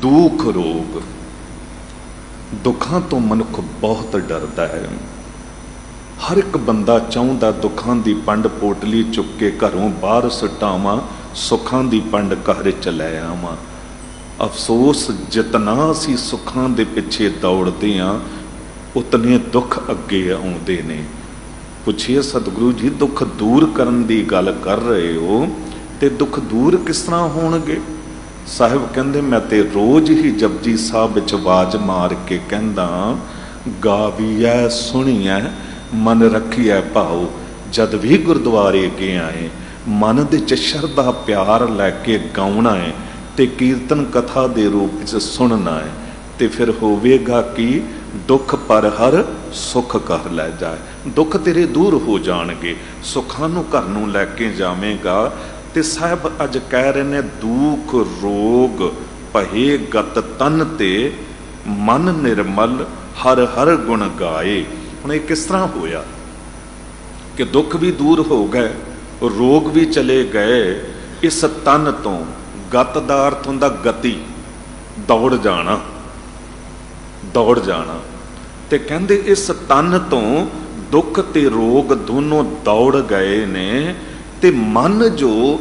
ਦੁੱਖ ਰੋਗ। ਦੁੱਖਾਂ ਤੋਂ ਮਨੁੱਖ ਬਹੁਤ ਡਰਦਾ ਹੈ। ਹਰ ਇੱਕ ਬੰਦਾ ਚਾਹੁੰਦਾ ਦੁੱਖਾਂ ਦੀ ਪੰਡ ਪੋਟਲੀ ਚੁੱਕ ਕੇ ਘਰੋਂ ਬਾਹਰ ਸੁਟਾਵਾਂ, ਸੁੱਖਾਂ ਦੀ ਪੰਡ ਘਰ ਚ ਲੈ ਆਵਾਂ। ਅਫਸੋਸ, ਜਿਤਨਾ ਅਸੀਂ ਸੁੱਖਾਂ ਦੇ ਪਿੱਛੇ ਦੌੜਦੇ ਆਂ, ਉਤਨੇ ਦੁੱਖ ਅੱਗੇ ਆਉਂਦੇ ਨੇ। ਪੁੱਛਿਆ ਸਤਿਗੁਰੂ ਜੀ, ਦੁੱਖ ਦੂਰ ਕਰਨ ਦੀ ਗੱਲ ਕਰ ਰਹੇ ਹੋ, ਤੇ ਦੁੱਖ ਦੂਰ ਕਿਸ ਤਰ੍ਹਾਂ ਹੋਣਗੇ? ਸਾਹਿਬ ਕਹਿੰਦੇ, ਮੈਂ ਤੇ ਰੋਜ਼ ਹੀ ਜਪਜੀ ਸਾਹਿਬ ਵਿੱਚ ਆਵਾਜ਼ ਮਾਰ ਕੇ ਕਹਿੰਦਾ, ਗਾਵੀਐ, ਸੁਣੀਐ, ਮਨ ਰੱਖੀਐ ਭਾਉ, ਜਦ ਵੀ ਗੁਰਦੁਆਰੇ ਅੱਗੇ ਆਏ, ਮਨ ਦੇ ਚ ਸ਼ਰਧਾ ਪਿਆਰ ਲੈ ਕੇ ਗਾਉਣਾ ਹੈ ਤੇ ਕੀਰਤਨ ਕਥਾ ਦੇ ਰੂਪ ਵਿੱਚ ਸੁਣਨਾ ਹੈ ਤੇ ਫਿਰ ਹੋਵੇਗਾ ਕਿ, ਦੁੱਖ ਪਰ ਹਰ ਸੁਖ ਕਰ ਲੈ ਜਾਏ। ਦੁੱਖ ਤੇਰੇ ਦੂਰ ਹੋ ਜਾਣਗੇ, ਸੁੱਖਾਂ ਨੂੰ ਘਰ ਨੂੰ ਲੈ ਕੇ ਜਾਵੇਂਗਾ ਤੇ ਸਾਹਿਬ ਅੱਜ ਕਹਿ ਰਹੇ ਨੇ, ਦੁੱਖ, ਰੋਗ, ਭਏ ਗਤ ਤਨ ਤੇ ਮਨ ਨਿਰਮਲ, ਹਰ ਹਰ ਗੁਣ ਗਾਏ। ਹੁਣ ਇਹ ਕਿਸ ਤਰ੍ਹਾਂ ਹੋਇਆ? ਕਿ ਦੁੱਖ ਵੀ ਦੂਰ ਹੋ ਗਏ, ਰੋਗ ਵੀ ਚਲੇ ਗਏ, ਇਸ ਤਨ ਤੋਂ ਗਤ ਦਾ ਅਰਥ ਹੁੰਦਾ ਗਤੀ, ਦੌੜ ਜਾਣਾ ਦੌੜ ਜਾਣਾ। ਤੇ ਕਹਿੰਦੇ ਇਸ ਤਨ ਤੋਂ ਦੁੱਖ ਤੇ ਰੋਗ ਦੋਨੋਂ ਦੌੜ ਗਏ ਨੇ ਤੇ ਮਨ ਜੋ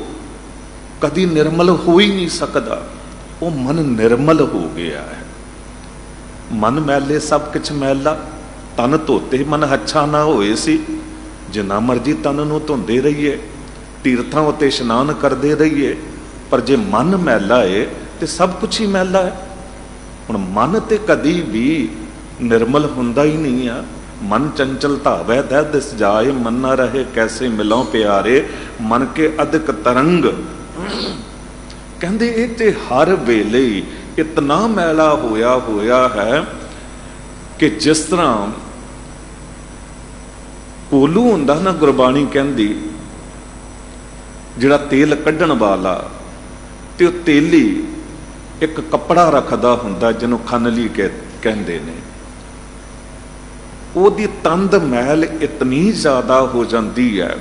ਕਦੀ ਨਿਰਮਲ ਹੋ ਹੀ ਨਹੀਂ ਸਕਦਾ, ਉਹ ਮਨ ਨਿਰਮਲ ਹੋ ਗਿਆ ਹੈ। ਮਨ ਮੈਲੇ ਸਭ ਕੁਝ ਮੈਲਾ, ਤਨ ਧੋਤੇ ਮਨ ਅੱਛਾ ਨਾ ਹੋਏ ਸੀ। ਜਿੰਨਾ ਮਰਜ਼ੀ ਤਨ ਨੂੰ ਧੁੰਦੇ ਰਹੀਏ, ਤੀਰਥਾਂ ਉਤੇ ਇਸ਼ਨਾਨ ਕਰਦੇ ਰਹੀਏ, ਪਰ ਜੇ ਮਨ ਮੈਲਾ ਏ, ਤੇ ਸਭ ਕੁਝ ਹੀ ਮੈਲਾ ਹੈ। ਹੁਣ ਮਨ ਤੇ ਕਦੀ ਵੀ ਨਿਰਮਲ ਹੁੰਦਾ ਹੀ ਨਹੀਂ ਆ। ਮਨ ਚੰਚਲ ਧਾਵੈ, ਦਹਿ ਦਿਸ ਜਾਏ, ਮਨ ਨਾ ਰਹੇ ਕੈਸੇ ਮਿਲੋਂ ਪਿਆਰੇ, ਮਨ ਕੇ ਅਧਿਕ ਤਰੰਗ। ਕਹਿੰਦੇ ਇਹ ਤੇ ਹਰ ਵੇਲੇ ਇਤਨਾ ਮੈਲਾ ਹੋਇਆ ਹੋਇਆ ਹੈ ਕਿ ਜਿਸ ਤਰ੍ਹਾਂ ਕੋਲੂ ਹੁੰਦਾ ਨਾ ਗੁਰਬਾਣੀ ਕਹਿੰਦੀ, ਜਿਹੜਾ ਤੇਲ ਕੱਢਣ ਵਾਲਾ ਤੇ ਉਹ ਤੇਲੀ ਇੱਕ ਕੱਪੜਾ ਰੱਖਦਾ ਹੁੰਦਾ ਜਿਹਨੂੰ ਖਨਲੀ ਕਹਿੰਦੇ ਨੇ। ਉਹਦੀ ਤੰਦ ਮਹਿਲ ਇਤਨੀ ਜ਼ਿਆਦਾ ਹੋ ਜਾਂਦੀ ਹੈ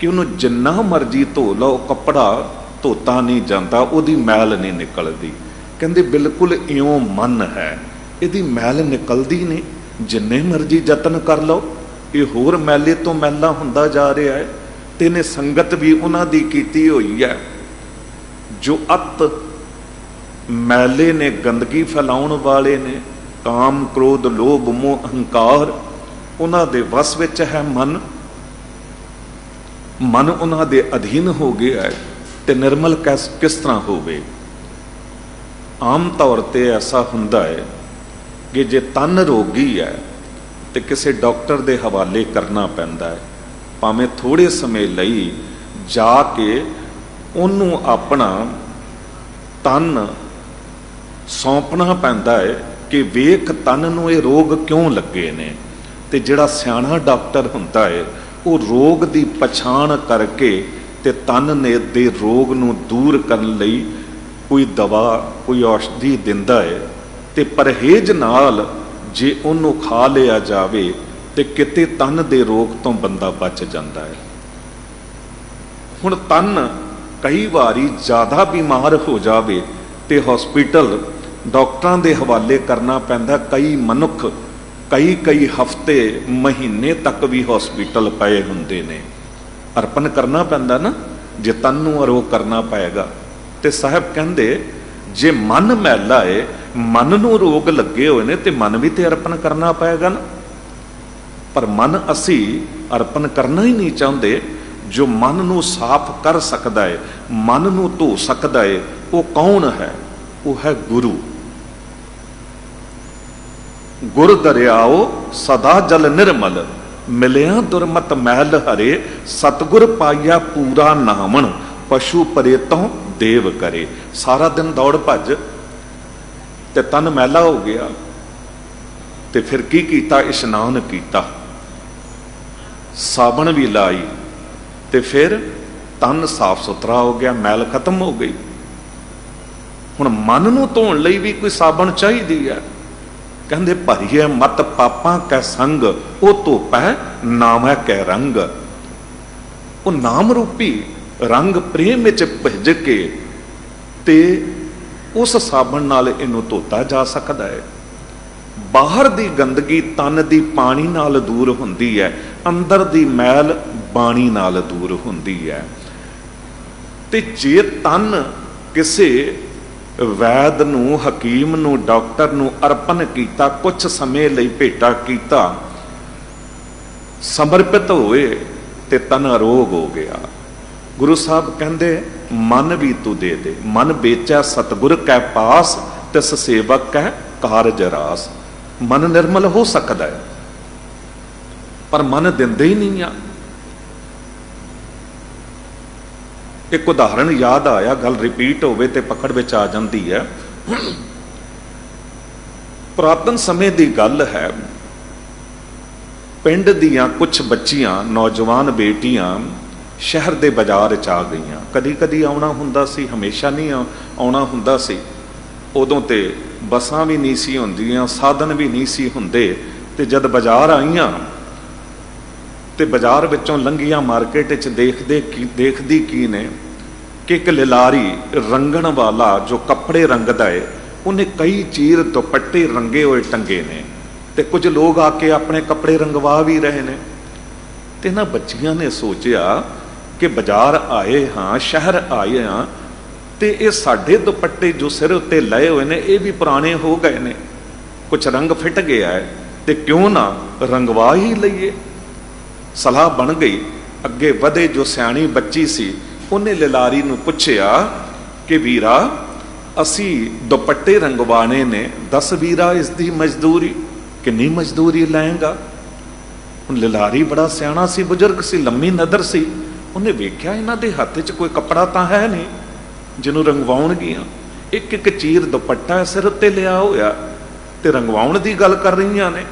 ਕਿ ਉਹਨੂੰ ਜਿੰਨਾ ਮਰਜ਼ੀ ਧੋ ਲਓ, ਕੱਪੜਾ ਧੋਤਾ ਨਹੀਂ ਜਾਂਦਾ, ਉਹਦੀ ਮੈਲ ਨਹੀਂ ਨਿਕਲਦੀ। ਕਹਿੰਦੇ ਬਿਲਕੁਲ ਇਉਂ ਮਨ ਹੈ, ਇਹਦੀ ਮੈਲ ਨਿਕਲਦੀ ਨਹੀਂ। ਜਿੰਨੇ ਮਰਜ਼ੀ ਯਤਨ ਕਰ ਲਓ, ਇਹ ਹੋਰ ਮੈਲੇ ਤੋਂ ਮੈਲਾ ਹੁੰਦਾ ਜਾ ਰਿਹਾ ਹੈ ਤੇ ਇਹਨੇ ਸੰਗਤ ਵੀ ਉਹਨਾਂ ਦੀ ਕੀਤੀ ਹੋਈ ਹੈ। ਜੋ ਅਤ ਮੈਲੇ ਨੇ, ਗੰਦਗੀ ਫੈਲਾਉਣ ਵਾਲੇ ਨੇ ਕਾਮ ਕ੍ਰੋਧ ਲੋਭ ਮੋਹ ਅਹੰਕਾਰ ਉਹਨਾਂ ਦੇ ਵਸ ਵਿੱਚ ਹੈ ਮਨ। ਮਨ ਉਹਨਾਂ ਦੇ ਅਧੀਨ ਹੋ ਗਿਆ ਹੈ ਤੇ ਨਿਰਮਲ ਕਿਸ ਤਰ੍ਹਾਂ ਹੋਵੇ? ਆਮ ਤੌਰ ਤੇ ਐਸਾ ਹੁੰਦਾ ਹੈ ਕਿ ਜੇ ਤਨ ਰੋਗੀ ਹੈ ਤੇ ਕਿਸੇ ਡਾਕਟਰ ਦੇ ਹਵਾਲੇ ਕਰਨਾ ਪੈਂਦਾ ਹੈ। ਭਾਵੇਂ ਥੋੜੇ ਸਮੇਂ ਲਈ ਜਾ ਕੇ ਉਹਨੂੰ ਆਪਣਾ ਤਨ ਸੌਂਪਣਾ ਪੈਂਦਾ ਹੈ ਕਿ ਵੇਖ ਤਨ ਨੂੰ ਇਹ ਰੋਗ ਕਿਉਂ ਲੱਗੇ ਨੇ? ਤੇ ਜਿਹੜਾ ਸਿਆਣਾ ਡਾਕਟਰ ਹੁੰਦਾ ਹੈ ਉਹ ਰੋਗ ਦੀ ਪਛਾਣ ਕਰਕੇ ਤੇ ਤਨ ਨੇ ਦੇ ਰੋਗ ਨੂੰ ਦੂਰ ਕਰਨ ਲਈ ਕੋਈ ਦਵਾ, ਕੋਈ ਔਸ਼ਧੀ ਦਿੰਦਾ ਹੈ ਤੇ ਪਰਹੇਜ਼ ਨਾਲ ਜੇ ਉਹਨੂੰ ਖਾ ਲਿਆ ਜਾਵੇ, ਤੇ ਕਿਤੇ ਤਨ ਦੇ ਰੋਗ ਤੋਂ ਬੰਦਾ ਬਚ ਜਾਂਦਾ ਹੈ ਹੁਣ ਤਨ ਕਈ ਵਾਰੀ ਜ਼ਿਆਦਾ ਬਿਮਾਰ ਹੋ ਜਾਵੇ ਤੇ ਹਸਪੀਟਲ ਡਾਕਟਰਾਂ ਦੇ ਹਵਾਲੇ ਕਰਨਾ ਪੈਂਦਾ, ਕਈ ਮਨੁੱਖ, ਕਈ ਕਈ ਹਫ਼ਤੇ, ਮਹੀਨੇ ਤੱਕ ਵੀ ਹਸਪੀਟਲ ਪਏ ਹੁੰਦੇ ਨੇ। ਅਰਪਣ ਕਰਨਾ ਪੈਂਦਾ ਨਾ, ਜੇ ਤਨ ਨੂੰ ਅਰੋਗ ਕਰਨਾ ਪਏਗਾ। ਤੇ ਸਾਹਿਬ ਕਹਿੰਦੇ, ਜੇ ਮਨ ਮੈਲਾ ਏ, ਮਨ ਨੂੰ ਰੋਗ ਲੱਗੇ ਹੋਏ ਨੇ, ਤੇ ਮਨ ਵੀ ਤੇ ਅਰਪਣ ਕਰਨਾ ਪਏਗਾ ਨਾ। ਪਰ ਮਨ ਅਸੀਂ ਅਰਪਣ ਕਰਨਾ ਹੀ ਨਹੀਂ ਚਾਹੁੰਦੇ। ਜੋ ਮਨ ਨੂੰ ਸਾਫ਼ ਕਰ ਸਕਦਾ ਹੈ ਮਨ ਨੂੰ ਧੋ ਸਕਦਾ ਹੈ ਉਹ ਕੌਣ ਹੈ? ਉਹ ਹੈ ਗੁਰੂ। ਗੁਰ ਦਰਿਆਓ ਸਦਾ ਜਲ ਨਿਰਮਲ, ਮਿਲਿਆ ਦੁਰਮਤ ਮਹਿਲ ਹਰੇ, ਸਤਗੁਰ ਪਾਈਆ ਪੂਰਾ ਨਾਮਣ, ਪਸ਼ੂ ਪਰੇ ਤੋਂ ਦੇਵ ਕਰੇ। ਸਾਰਾ ਦਿਨ ਦੌੜ ਭੱਜ, ਤੇ ਤਨ ਮੈਲਾ ਹੋ ਗਿਆ। ਤੇ ਫਿਰ ਕੀ ਕੀਤਾ, ਇਸ਼ਨਾਨ ਕੀਤਾ। ਸਾਬਣ ਵੀ ਲਾਈ, ਤੇ ਫਿਰ ਤਨ ਸਾਫ਼ ਸੁਥਰਾ ਹੋ ਗਿਆ, ਮੈਲ ਖਤਮ ਹੋ ਗਈ। ਹੁਣ ਮਨ ਨੂੰ ਧੋਣ ਲਈ ਵੀ ਕੋਈ ਸਾਬਣ ਚਾਹੀਦੀ ਹੈ। ਕਹਿੰਦੇ ਭਰੀਏ ਮਤ ਪਾਪਾਂ ਕੈ ਸੰਗ, ਉਹ ਧੋਪੈ ਨਾਮੈ ਕੈ ਰੰਗ। ਉਹ ਨਾਮ ਰੂਪੀ ਰੰਗ ਪ੍ਰੇਮ ਵਿੱਚ ਭਿੱਜ ਕੇ ਤੇ ਉਸ ਸਾਬਣ ਨਾਲ ਇਹਨੂੰ ਧੋਤਾ ਜਾ ਸਕਦਾ ਹੈ। ਬਾਹਰ ਦੀ ਗੰਦਗੀ ਤਨ ਦੀ ਪਾਣੀ ਨਾਲ ਦੂਰ ਹੁੰਦੀ ਹੈ, ਅੰਦਰ ਦੀ ਮੈਲ ਬਾਣੀ ਨਾਲ ਦੂਰ ਹੁੰਦੀ ਹੈ। ਤੇ ਜੇ ਤਨ ਕਿਸੇ ਵੈਦ ਨੂੰ, ਹਕੀਮ ਨੂੰ, ਡਾਕਟਰ ਨੂੰ ਅਰਪਣ ਕੀਤਾ ਕੁਝ ਸਮੇਂ ਲਈ ਭੇਟਾ ਕੀਤਾ। ਸਮਰਪਿਤ ਹੋਏ ਤੇ ਤਨ ਅਰੋਗ ਹੋ ਗਿਆ। ਗੁਰੂ ਸਾਹਿਬ ਕਹਿੰਦੇ, ਮਨ ਵੀ ਤੂੰ ਦੇ ਦੇ। ਮਨ ਵੇਚੈ ਸਤਗੁਰ ਕੈ ਪਾਸ, ਤਿਸ ਸੇਵਕ ਕੈ ਕਾਰਜ ਰਾਸ। ਮਨ ਨਿਰਮਲ ਹੋ ਸਕਦਾ ਹੈ, ਪਰ ਮਨ ਦਿੰਦੇ ਹੀ ਨਹੀਂ ਆ। ਇੱਕ ਉਦਾਹਰਣ ਯਾਦ ਆਇਆ, ਗੱਲ ਰਿਪੀਟ ਹੋਵੇ ਤੇ ਪਕੜ ਵਿੱਚ ਆ ਜਾਂਦੀ ਹੈ। ਪੁਰਾਤਨ ਸਮੇਂ ਦੀ ਗੱਲ ਹੈ, ਪਿੰਡ ਦੀਆਂ ਕੁਝ ਬੱਚੀਆਂ, ਨੌਜਵਾਨ ਬੇਟੀਆਂ ਸ਼ਹਿਰ ਦੇ ਬਾਜ਼ਾਰ 'ਚ ਆ ਗਈਆਂ। ਕਦੀ ਕਦੀ ਆਉਣਾ ਹੁੰਦਾ ਸੀ, ਹਮੇਸ਼ਾ ਨਹੀਂ ਆਉਣਾ ਹੁੰਦਾ ਸੀ। ਉਦੋਂ ਤੇ ਬੱਸਾਂ ਵੀ ਨਹੀਂ ਸੀ ਹੁੰਦੀਆਂ, ਸਾਧਨ ਵੀ ਨਹੀਂ ਸੀ ਹੁੰਦੇ ਤੇ ਜਦ ਬਾਜ਼ਾਰ ਆਈਆਂ ਤੇ ਬਾਜ਼ਾਰ ਵਿੱਚੋਂ ਲੰਘੀਆਂ ਮਾਰਕੀਟ 'ਚ ਦੇਖਦੇ ਕੀ, ਦੇਖਦੀ ਕੀ ਨੇ ਕਿ ਇੱਕ ਲਿਲਾਰੀ ਰੰਗਣ ਵਾਲਾ ਜੋ ਕੱਪੜੇ ਰੰਗਦਾ ਏ, ਉਹਨੇ ਕਈ ਚੀਰ ਦੁਪੱਟੇ ਰੰਗੇ ਹੋਏ ਟੰਗੇ ਨੇ ਤੇ ਕੁਝ ਲੋਕ ਆ ਕੇ ਆਪਣੇ ਕੱਪੜੇ ਰੰਗਵਾ ਵੀ ਰਹੇ ਨੇ। ਤੇ ਇਹਨਾਂ ਬੱਚੀਆਂ ਨੇ ਸੋਚਿਆ ਕਿ ਬਾਜ਼ਾਰ ਆਏ ਹਾਂ, ਸ਼ਹਿਰ ਆਏ ਹਾਂ, ਤੇ ਇਹ ਸਾਡੇ ਦੁਪੱਟੇ ਜੋ ਸਿਰ ਉੱਤੇ ਲਏ ਹੋਏ ਨੇ, ਇਹ ਵੀ ਪੁਰਾਣੇ ਹੋ ਗਏ ਨੇ। ਕੁਝ ਰੰਗ ਫਿੱਟ ਗਿਆ ਹੈ ਤੇ ਕਿਉਂ ਨਾ ਰੰਗਵਾ ਹੀ ਲਈਏ? ਸਲਾਹ ਬਣ ਗਈ। ਅੱਗੇ ਵਧੇ ਜੋ ਸਿਆਣੀ ਬੱਚੀ ਸੀ, ਉਹਨੇ ਲਿਲਾਰੀ ਨੂੰ ਪੁੱਛਿਆ ਕਿ ਵੀਰਾ, ਅਸੀਂ ਦੁਪੱਟੇ ਰੰਗਵਾਣੇ ਨੇ, ਦੱਸ ਵੀਰਾ, ਇਸ ਦੀ ਮਜ਼ਦੂਰੀ ਕਿੰਨੀ ਮਜ਼ਦੂਰੀ ਲਾਏਗਾ ਹੁਣ ਲਿਲਾਰੀ ਬੜਾ ਸਿਆਣਾ ਸੀ, ਬਜ਼ੁਰਗ ਸੀ, ਲੰਮੀ ਨਦਰ ਸੀ। ਉਹਨੇ ਵੇਖਿਆ ਇਹਨਾਂ ਦੇ ਹੱਥ 'ਚ ਕੋਈ ਕੱਪੜਾ ਤਾਂ ਹੈ ਨਹੀਂ, ਜਿਹਨੂੰ ਰੰਗਵਾਉਣਗੀਆਂ ਇੱਕ ਇੱਕ ਚੀਰ ਦੁਪੱਟਾ ਸਿਰ ਉੱਤੇ ਲਿਆ ਹੋਇਆ ਤੇ ਰੰਗਵਾਉਣ ਦੀ ਗੱਲ ਕਰ ਰਹੀਆਂ ਨੇ।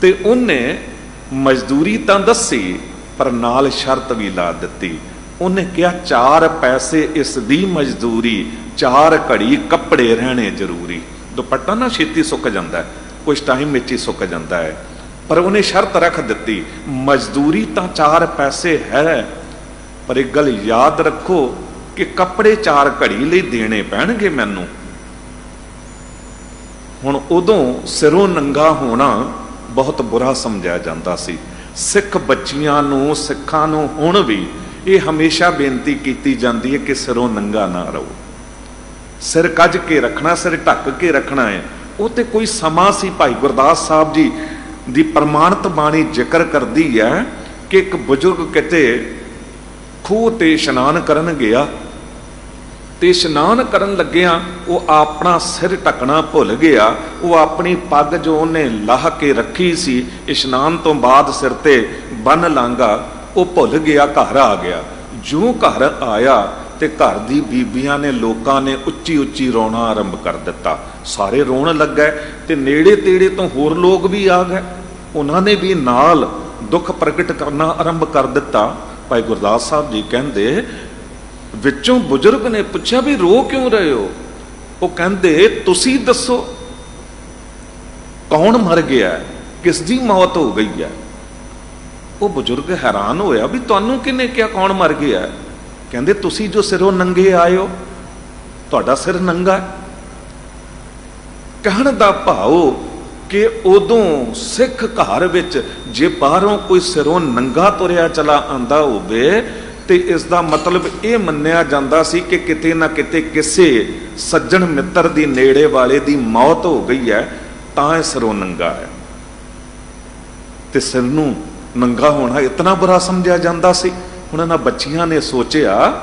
ਤੇ ਉਹਨੇ ਮਜ਼ਦੂਰੀ ਤਾਂ ਦੱਸੀ, ਪਰ ਨਾਲ ਸ਼ਰਤ ਵੀ ਲਾ ਦਿੱਤੀ। ਉਹਨੇ ਕਿਹਾ, ਚਾਰ ਪੈਸੇ ਇਸ ਦੀ ਮਜ਼ਦੂਰੀ, ਚਾਰ ਘੜੀ ਕੱਪੜੇ ਰਹਿਣੇ ਜ਼ਰੂਰੀ। ਦੁਪੱਟਾ ਨਾ ਛੇਤੀ ਸੁੱਕ ਜਾਂਦਾ ਹੈ ਕੁਝ ਟਾਈਮ ਵਿੱਚ ਹੀ ਸੁੱਕ ਜਾਂਦਾ ਹੈ। ਪਰ ਉਹਨੇ ਸ਼ਰਤ ਰੱਖ ਦਿੱਤੀ, ਮਜ਼ਦੂਰੀ ਤਾਂ ਚਾਰ ਪੈਸੇ ਹੈ। ਪਰ ਇੱਕ ਗੱਲ ਯਾਦ ਰੱਖੋ ਕਿ ਕੱਪੜੇ ਚਾਰ ਘੜੀ ਲਈ ਦੇਣੇ ਪੈਣਗੇ ਮੈਨੂੰ। ਹੁਣ ਉਦੋਂ ਸਿਰੋਂ ਨੰਗਾ ਹੋਣਾ ਬਹੁਤ ਬੁਰਾ ਸਮਝਿਆ ਜਾਂਦਾ ਸੀ। ਸਿੱਖ ਬੱਚੀਆਂ ਨੂੰ, ਸਿੱਖਾਂ ਨੂੰ ਹੁਣ ਵੀ ਇਹ ਹਮੇਸ਼ਾ ਬੇਨਤੀ ਕੀਤੀ ਜਾਂਦੀ ਹੈ ਕਿ ਸਿਰੋਂ ਨੰਗਾ ਨਾ ਰਹੋ। ਸਿਰ ਕੱਜ ਕੇ ਰੱਖਣਾ, ਸਿਰ ਢੱਕ ਕੇ ਰੱਖਣਾ ਹੈ। ਉਹ ਤੇ ਕੋਈ ਸਮਾਂ ਸੀ ਭਾਈ ਗੁਰਦਾਸ ਸਾਹਿਬ ਜੀ ਦੀ ਪ੍ਰਮਾਣਿਤ ਬਾਣੀ ਜ਼ਿਕਰ ਕਰਦੀ ਹੈ ਕਿ ਇੱਕ ਬਜ਼ੁਰਗ ਕਿਤੇ ਖੂਹ ਤੇ ਇਸ਼ਨਾਨ ਕਰਨ ਗਿਆ ਤੇ ਇਸ਼ਨਾਨ ਕਰਨ ਲੱਗਿਆ ਉਹ ਆਪਣਾ ਸਿਰ ਢੱਕਣਾ ਭੁੱਲ ਗਿਆ। ਉਹ ਆਪਣੀ ਪੱਗ ਜੋ ਉਹਨੇ ਲਾਹ ਕੇ ਰੱਖੀ ਸੀ, ਇਸ਼ਨਾਨ ਤੋਂ ਬਾਅਦ ਸਿਰ ਤੇ ਬੰਨ ਲਾਂਗਾ ਉਹ ਭੁੱਲ ਗਿਆ, ਘਰ ਆ ਗਿਆ। ਜੋ ਘਰ ਆਇਆ ਤੇ ਘਰ ਦੀ ਬੀਬੀਆਂ ਨੇ ਲੋਕਾਂ ਨੇ ਉੱਚੀ ਉੱਚੀ ਰੋਣਾ ਆਰੰਭ ਕਰ ਦਿੱਤਾ। ਸਾਰੇ ਰੋਣ ਲੱਗੇ ਤੇ ਨੇੜੇ ਤੇੜੇ ਤੋਂ ਹੋਰ ਲੋਕ ਵੀ ਆ ਗਏ। ਉਹਨਾਂ ਨੇ ਵੀ ਨਾਲ ਦੁੱਖ ਪ੍ਰਗਟ ਕਰਨਾ ਆਰੰਭ ਕਰ ਦਿੱਤਾ। ਭਾਈ ਗੁਰਦਾਸ ਸਾਹਿਬ ਜੀ ਕਹਿੰਦੇ ਵਿੱਚੋਂ ਬਜ਼ੁਰਗ ਨੇ ਪੁੱਛਿਆ ਵੀ ਰੋ ਕਿਉਂ ਰਹੇ ਹੋ? ਉਹ ਕਹਿੰਦੇ, ਤੁਸੀਂ ਦੱਸੋ, ਕੌਣ ਮਰ ਗਿਆ ਹੈ? ਕਿਸ ਦੀ ਮੌਤ ਹੋ ਗਈ ਹੈ? ਉਹ ਬਜ਼ੁਰਗ ਹੈਰਾਨ ਹੋਇਆ ਵੀ ਤੁਹਾਨੂੰ ਕਿਹਨੇ ਕਿਹਾ ਕੌਣ ਮਰ ਗਿਆ ਕਹਿੰਦੇ, ਤੁਸੀਂ ਜੋ ਸਿਰੋਂ ਨੰਗੇ ਆਏ ਹੋ, ਤੁਹਾਡਾ ਸਿਰ ਨੰਗਾ ਕਹਿਣ ਦਾ ਭਾਵ ਕਿ ਉਦੋਂ ਸਿੱਖ ਘਰ ਵਿੱਚ ਜੇ ਬਾਹਰੋਂ ਕੋਈ ਸਿਰੋਂ ਨੰਗਾ ਤੁਰਿਆ ਚਲਾ ਆਂਦਾ ਹੋਵੇ ਤੇ ਇਸ ਦਾ ਮਤਲਬ ਇਹ ਮੰਨਿਆ ਜਾਂਦਾ ਸੀ ਕਿ ਕਿਤੇ ਨਾ ਕਿਤੇ ਕਿਸੇ ਸੱਜਣ ਮਿੱਤਰ ਦੀ ਨੇੜੇ ਵਾਲੇ ਦੀ ਮੌਤ ਹੋ ਗਈ ਹੈ, ਤਾਂ ਇਹ ਸਿਰੋਂ ਨੰਗਾ ਹੈ। ਤੇ ਸਿਰ ਨੂੰ ਨੰਗਾ ਹੋਣਾ ਇਤਨਾ ਬੁਰਾ ਸਮਝਿਆ ਜਾਂਦਾ ਸੀ। ਹੁਣ ਇਹਨਾਂ ਬੱਚੀਆਂ ਨੇ ਸੋਚਿਆ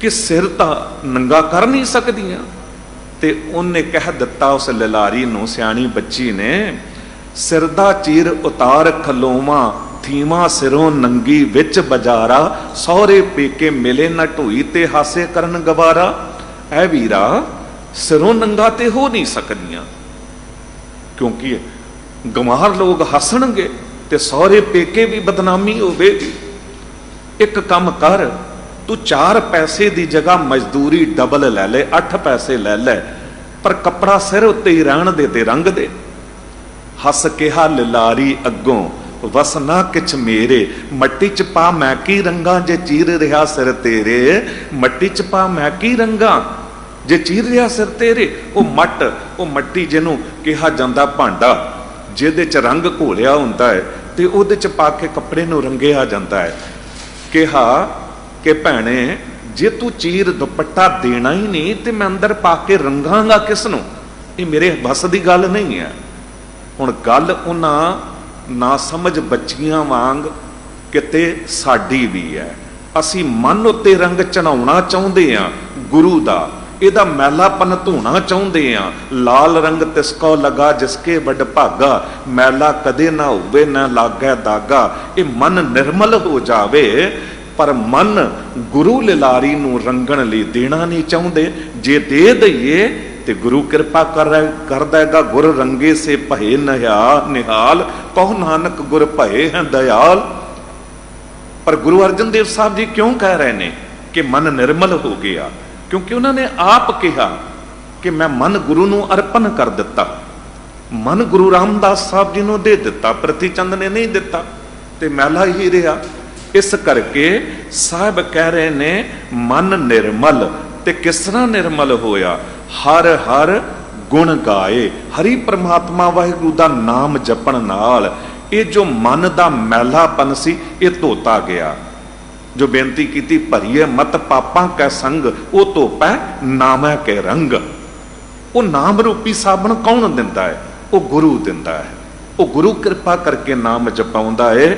ਕਿ ਸਿਰ ਤਾਂ ਨੰਗਾ ਕਰ ਨਹੀਂ ਸਕਦੀਆਂ। ਤੇ ਉਹਨੇ ਕਹਿ ਦਿੱਤਾ ਉਸ ਲਲਾਰੀ ਨੂੰ, ਸਿਆਣੀ ਬੱਚੀ ਨੇ, ਸਿਰ ਦਾ ਚੀਰ ਉਤਾਰ ਖਲੋਵਾ ਥੀਮਾ ਸਿਰੋਂ ਨੰਗੀ ਵਿੱਚ ਬਜਾਰਾ, ਸਹੁਰੇ ਪੇਕੇ ਮਿਲੇ ਨਾ ਢੋਈ ਤੇ ਹਾਸੇ ਕਰਨ ਗਵਾਰਾ। ਐ ਵੀਰਾ, ਸਿਰੋਂ ਨੰਗਾ ਤੇ ਹੋ ਨਹੀਂ ਸਕਦੀਆਂ ਕਿਉਂਕਿ ਗਮਾਰ ਲੋਕ ਹੱਸਣਗੇ ਤੇ ਸਹੁਰੇ ਪੇਕੇ ਵੀ ਬਦਨਾਮੀ ਹੋਵੇਗੀ। ਇੱਕ ਕੰਮ ਕਰ, ਤੂੰ 4 ਪੈਸੇ ਦੀ ਜਗ੍ਹਾ ਮਜ਼ਦੂਰੀ ਡਬਲ ਲੈ ਲੈ 8 ਪੈਸੇ ਲੈ ਲੈ, ਪਰ ਕੱਪੜਾ ਸਿਰ ਉੱਤੇ ਹੀ ਰਹਿਣ ਦੇ ਤੇ ਰੰਗ ਦੇ। ਹੱਸ ਕਿਹਾ ਲਾਰੀ ਅੱਗੋਂ ਵਸਨਾ ਕਿਛ ਮੇਰੇ, ਮੱਟੀ ਚ ਪਾ ਮੈਂ ਕੀ ਰੰਗਾ ਜੇ ਚੀਰ ਰਿਹਾ ਸਿਰ ਤੇਰੇ? ਮੱਟੀ ਚ ਪਾ ਮੈਂ ਕੀ ਰੰਗਾ ਜੇ ਚੀਰ ਰਿਹਾ ਸਿਰ ਤੇਰੇ? ਉਹ ਮੱਟ, ਉਹ ਮੱਟੀ ਜਿਹਨੂੰ ਕਿਹਾ ਜਾਂਦਾ ਭਾਂਡਾ, ਜਿਹਦੇ ਚ ਰੰਗ ਘੋਲਿਆ ਹੁੰਦਾ ਹੈ ਤੇ ਉਹਦੇ ਚ ਪਾ ਕੇ ਕੱਪੜੇ ਨੂੰ ਰੰਗਿਆ ਜਾਂਦਾ ਹੈ। ਕਿਹਾ ਕਿ ਭੈਣੇ, ਜੇ ਤੂੰ ਚੀਰ ਦੁਪੱਟਾ ਦੇਣਾ ਹੀ ਨਹੀਂ ਤੇ ਮੈਂ ਅੰਦਰ ਪਾ ਕੇ ਰੰਗਾਂਗਾ ਕਿਸ ਨੂੰ ਇਹ ਮੇਰੇ ਬਸ ਦੀ ਗੱਲ ਨਹੀਂ ਹੈ। ਹੁਣ ਗੱਲ ਉਹਨਾਂ ਨਾ ਸਮਝ ਬੱਚੀਆਂ ਵਾਂਗ ਕਿਤੇ ਸਾਡੀ ਵੀ ਹੈ। ਅਸੀਂ ਮਨ ਉੱਤੇ ਰੰਗ ਚੜਾਉਣਾ ਚਾਹੁੰਦੇ ਆ ਗੁਰੂ ਦਾ, ਇਹਦਾ ਮੈਲਾਪਨ ਧੋਣਾ ਚਾਹੁੰਦੇ ਆ ਲਾਲ ਰੰਗ ਤਿਸਕੋ ਲਗਾ ਜਿਸਕੇ ਵੱਡ ਭਾਗਾ, ਮੈਲਾ ਕਦੇ ਨਾ ਹੋਵੇ, ਨਾ ਲਾਗੈ ਦਾਗਾ। ਇਹ ਮਨ ਨਿਰਮਲ ਹੋ ਜਾਵੇ, ਪਰ ਮਨ ਗੁਰੂ ਲਿਲਾਰੀ ਨੂੰ ਰੰਗਣ ਲਈ ਦੇਣਾ ਨਹੀਂ ਚਾਹੁੰਦੇ। ਜੇ ਦੇ ਦਈਏ ਤੇ ਗੁਰੂ ਕਿਰਪਾ ਕਰ ਕਰਦਾ ਹੈਗਾ, ਗੁਰ ਰੰਗੇ ਸੇ ਭਏ ਨਿਹਾ ਨਿਹਾਲ, ਕਹੋ ਨਾਨਕ ਗੁਰ ਭਏ ਹੈ ਦਇਆਲ। ਪਰ ਗੁਰੂ ਅਰਜਨ ਦੇਵ ਸਾਹਿਬ ਜੀ ਕਿਉਂ ਕਹਿ ਰਹੇ ਨੇ ਕਿ ਮਨ ਨਿਰਮਲ ਹੋ ਗਿਆ? ਕਿਉਂਕਿ ਉਹਨਾਂ ਨੇ ਆਪ ਕਿਹਾ ਕਿ ਮੈਂ ਮਨ ਗੁਰੂ ਨੂੰ ਅਰਪਣ ਕਰ ਦਿੱਤਾ। ਮਨ ਗੁਰੂ ਰਾਮਦਾਸ ਸਾਹਿਬ ਜੀ ਨੂੰ ਦੇ ਦਿੱਤਾ, ਪ੍ਰਤੀ ਚੰਦ ਨੇ ਨਹੀਂ ਦਿੱਤਾ, ਤੇ ਮੈਲਾ ਹੀ ਰਿਹਾ। ਇਸ ਕਰਕੇ ਸਾਹਿਬ ਕਹਿ ਰਹੇ ਨੇ, ਮਨ ਨਿਰਮਲ ਤੇ ਕਿਸ ਤਰ੍ਹਾਂ ਨਿਰਮਲ ਹੋਇਆ? ਹਰ ਹਰ ਗੁਣ ਗਾਏ। ਹਰੀ ਪ੍ਰਮਾਤਮਾ ਵਾਹਿਗੁਰੂ ਦਾ ਨਾਮ ਜਪਣ ਨਾਲ ਇਹ ਜੋ ਮਨ ਦਾ ਮੈਲਾਪਨ ਸੀ, ਇਹ ਧੋਤਾ ਗਿਆ। ਜੋ ਬੇਨਤੀ ਕੀਤੀ, ਭਰੀਏ ਮਤ ਪਾਪਾਂ ਕੈ ਸੰਗ, ਉਹ ਧੋਪੈ ਨਾਮੈ ਕੇ ਰੰਗ। ਉਹ ਨਾਮ ਰੂਪੀ ਸਾਬਣ ਕੌਣ ਦਿੰਦਾ ਹੈ? ਉਹ ਗੁਰੂ ਦਿੰਦਾ ਹੈ। ਉਹ ਗੁਰੂ ਕਿਰਪਾ ਕਰਕੇ ਨਾਮ ਜਪਾਉਂਦਾ ਹੈ।